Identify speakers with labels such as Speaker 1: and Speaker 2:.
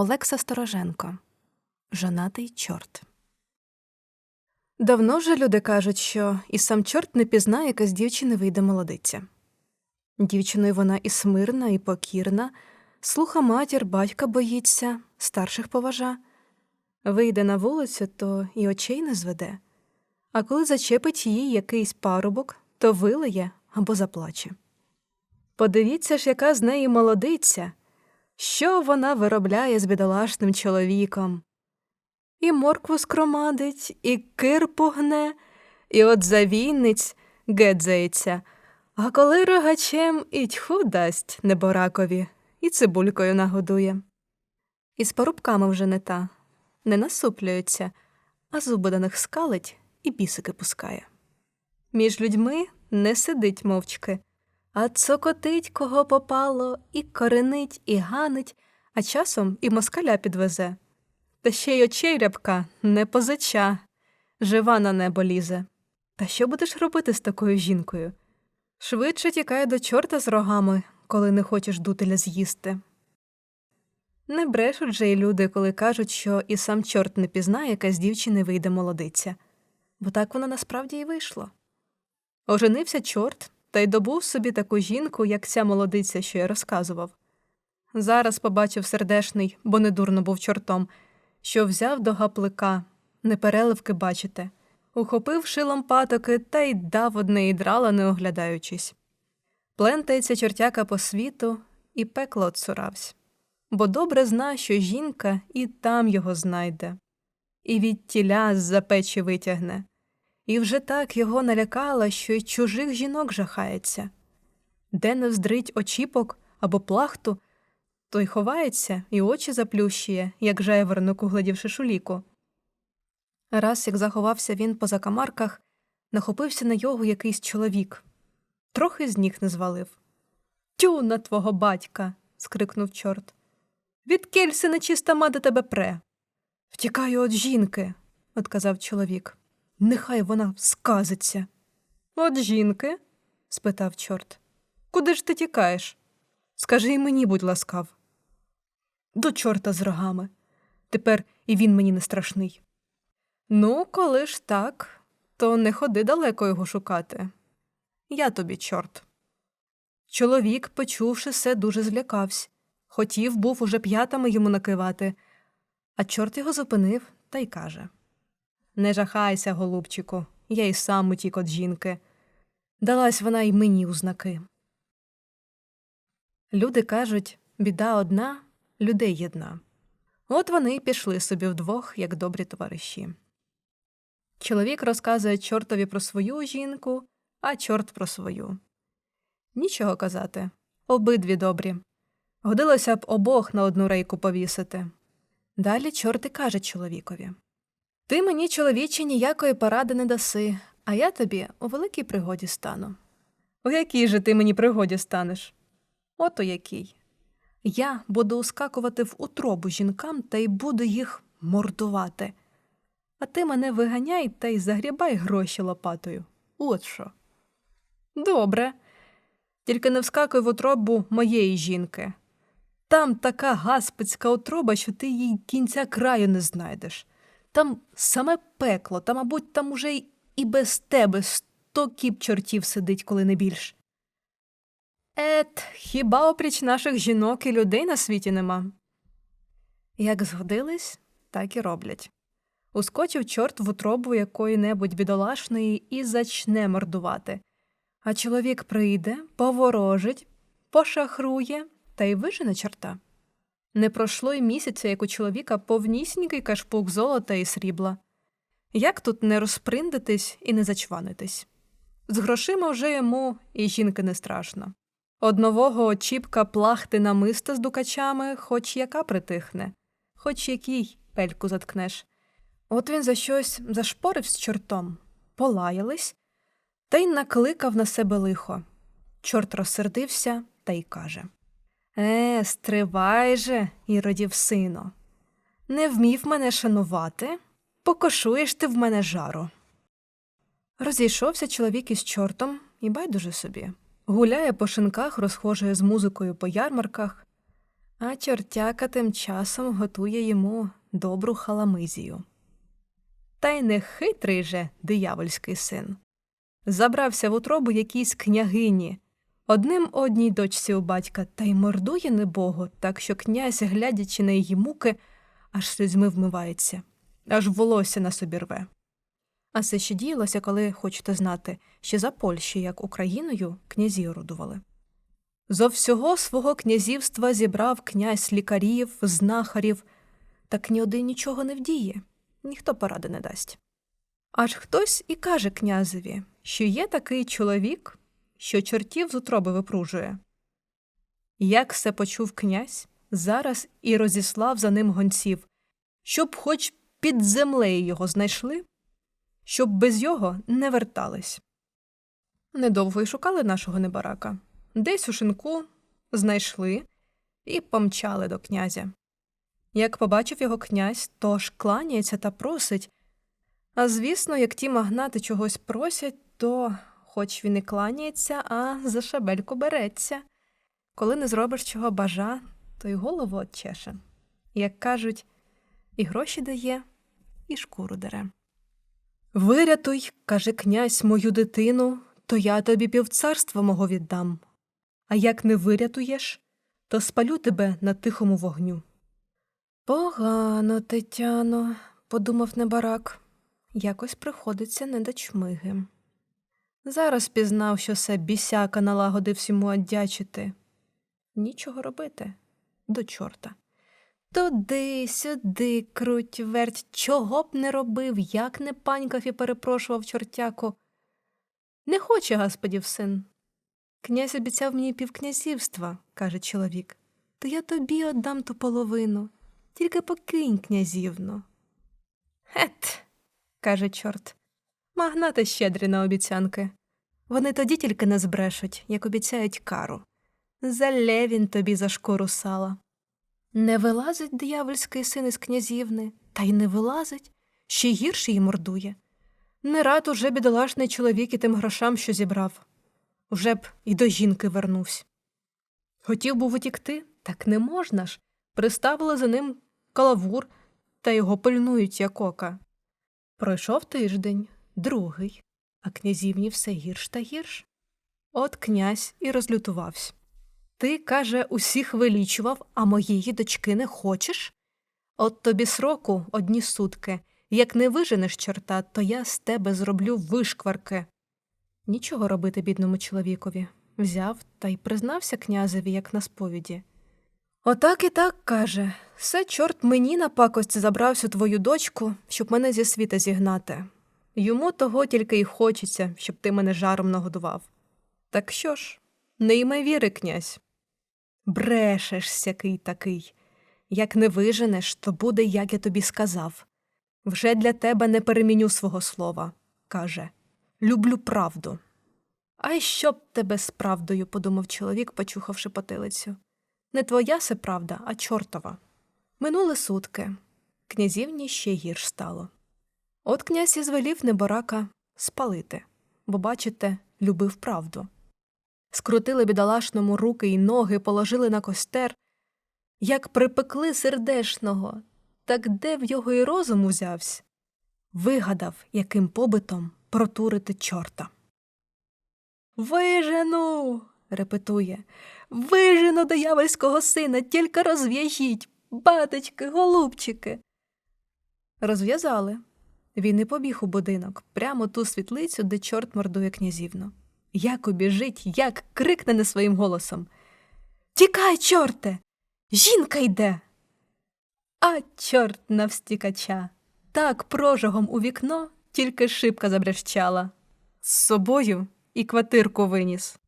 Speaker 1: Олекса Стороженко Жонатий чорт. Давно вже люди кажуть, що і сам чорт не пізнає, яка з дівчини вийде молодиця. Дівчиною вона і смирна, і покірна, слуха матір, батька боїться, старших поважа. Вийде на вулицю, то і очей не зведе, а коли зачепить її якийсь парубок, то вилиє або заплаче. Подивіться ж, яка з неї молодиця, що вона виробляє з бідолашним чоловіком. І моркву скромадить, і кирпу гне, і от завійниць гедзається, а коли рогачем і тьху дасть неборакові, і цибулькою нагодує. І з порубками вже не та, не насуплюється, а зуби до них скалить і бісики пускає. Між людьми не сидить мовчки, а цокотить кого попало, і коренить, і ганить, а часом і москаля підвезе. Та ще й очей рябка не позича, жива на небо лізе. Та що будеш робити з такою жінкою? Швидше тікай до чорта з рогами, коли не хочеш дутеля з'їсти. Не брешуть же й люди, коли кажуть, що і сам чорт не пізнає, яка з дівчини вийде молодиця, бо так воно насправді й вийшло. Оженився чорт та й добув собі таку жінку, як ця молодиця, що я розказував. Зараз побачив сердешний, бо недурно був чортом, що взяв до гаплика, непереливки бачите, ухопив шилом патоки та й дав одне драла, не оглядаючись. Плентається чортяка по світу і пекло отсуравсь, бо добре зна, що жінка і там його знайде, і від тіля з за печі витягне, і вже так його налякала, що й чужих жінок жахається. Де не вздрить очіпок або плахту, той ховається і очі заплющує, як жайворонок, угледівши шуліку. Раз як заховався він по закамарках, нахопився на його якийсь чоловік. Трохи з ніг не звалив. Тю на твого батька. скрикнув чорт. Відкіль си нечиста мада тебе пре. Втікаю від жінки, отказав чоловік. Нехай вона сказиться. От жінки? спитав чорт. Куди ж ти тікаєш? Скажи й мені, будь ласкав. До чорта з рогами. Тепер і він мені не страшний. Ну, коли ж так, то не ходи далеко його шукати. Я тобі, чорт. Чоловік, почувши все, дуже злякався. Хотів був уже п'ятами йому накивати, а чорт його зупинив та й каже Не жахайся, голубчику, я й сам утік від жінки. Далась вона й мені у знаки. Люди кажуть біда одна, людей єдна. От вони й пішли собі вдвох, як добрі товариші. Чоловік розказує чортові про свою жінку, а чорт про свою. Нічого казати обидві добрі. Годилося б обох на одну рейку повісити. Далі чорт і каже чоловікові Ти мені, чоловіче, ніякої поради не даси, а я тобі у великій пригоді стану. У якій же ти мені пригоді станеш? Ото який. Я буду ускакувати в утробу жінкам та й буду їх мордувати. А ти мене виганяй та й загрібай гроші лопатою. От що. Добре. Тільки не вскакуй в утробу моєї жінки. Там така гаспицька утроба, що ти їй кінця краю не знайдеш. Там саме пекло, та, мабуть, там уже і без тебе сто кіп чортів сидить, коли не більш. Ет, хіба опріч наших жінок і людей на світі нема? Як згодились, так і роблять. Ускочив чорт в утробу якої небудь бідолашної і зачне мордувати. А чоловік прийде, поворожить, пошахрує та й вижене чорта. Не пройшло й місяця, як у чоловіка повнісінький кашпук золота і срібла. Як тут не розприндитись і не зачванитись? З грошима вже йому і жінки не страшно. Од нового очіпка плахти намиста з дукачами, хоч яка притихне, хоч який пельку заткнеш. От він за щось зашпорив з чортом, полаялись, та й накликав на себе лихо. Чорт розсердився та й каже Е, стривай же, іродів сину. Не вмів мене шанувати, покошуєш ти в мене жару. Розійшовся чоловік із чортом і байдуже собі. Гуляє по шинках, розхожує з музикою по ярмарках. А чортяка тим часом готує йому добру халамизію. Та й не хитрий же диявольський син. Забрався в утробу якійсь княгині, одним одній дочці у батька, та й мордує небого, так що князь, глядячи на її муки, аж слізьми вмивається, аж волосся на собі рве. А це ще діялося, коли хочете знати, ще за Польщі, як Україною, князі орудували. Зо всього свого князівства зібрав князь лікарів, знахарів, так ні один нічого не вдіє, ніхто поради не дасть. Аж хтось і каже князеві, що є такий чоловік, що чортів з утроби випружує. Як все почув князь, зараз і розіслав за ним гонців, щоб хоч під землею його знайшли, щоб без його не вертались. Недовго й шукали нашого небарака. Десь у шинку знайшли і помчали до князя. Як побачив його князь, то аж кланяється та просить. А звісно, як ті магнати чогось просять, то, хоч він і кланяється, а за шабельку береться. Коли не зробиш чого бажа, то й голову отчеше. Як кажуть, і гроші дає, і шкуру дере. Вирятуй, каже князь, мою дитину, то я тобі півцарства мого віддам. А як не вирятуєш, то спалю тебе на тихому вогню. Погано, Тетяно, подумав небарак, якось приходиться не до чмиги. Зараз пізнав, що се бісяка налагодив йому одячити. Нічого робити до чорта. Туди, сюди, круть, верть, чого б не робив, як не панькав і перепрошував чортяку. Не хоче господів син. Князь обіцяв мені півкнязівства, каже чоловік, то я тобі отдам ту половину, тільки покинь князівну. Гет, каже чорт, магнати щедрі на обіцянки. Вони тоді тільки не збрешуть, як обіцяють кару. Залє він тобі за шкуру сала. Не вилазить диявольський син із князівни, та й не вилазить, ще й гірше їй мордує. Не рад уже бідолашний чоловік і тим грошам, що зібрав. Уже б і до жінки вернувся. Хотів був утікти, так не можна ж. Приставили за ним калавур та його пильнують, як ока. Пройшов тиждень, другий, а князівні все гірш та гірш. От князь і розлютувався. Ти, каже, усіх вилічував, а моєї дочки не хочеш? От тобі сроку одні сутки. Як не виженеш чорта, то я з тебе зроблю вишкварки. Нічого робити бідному чоловікові. Взяв та й признався князеві, як на сповіді. Отак і так, каже, все чорт мені на пакость забрав всю твою дочку, щоб мене зі світа зігнати. Йому того тільки й хочеться, щоб ти мене жаром нагодував. Так що ж, не йме віри, князь. Брешеш сякий такий. Як не виженеш, то буде, як я тобі сказав. Вже для тебе не переміню свого слова, каже. Люблю правду. А й що б тебе з правдою, подумав чоловік, почухавши потилицю. Не твоя се правда, а чортова. Минули сутки. Князівні ще гірш стало. От князь і звелів неборака спалити, бо, бачите, любив правду. Скрутили бідолашному руки й ноги, положили на костер. Як припекли сердешного, так де в його й розум узявсь? Вигадав, яким побитом протурити чорта. Вижену. репетує. Вижену диявольського сина, тільки розв'яжіть, батечки, голубчики. Розв'язали. Він і побіг у будинок, прямо ту світлицю, де чорт мордує князівну. Як убіжить, як крикне не своїм голосом. Тікай, чорте! Жінка йде. А чорт навстікача. Так прожогом у вікно тільки шибка забрещала. З собою і квартирку виніс.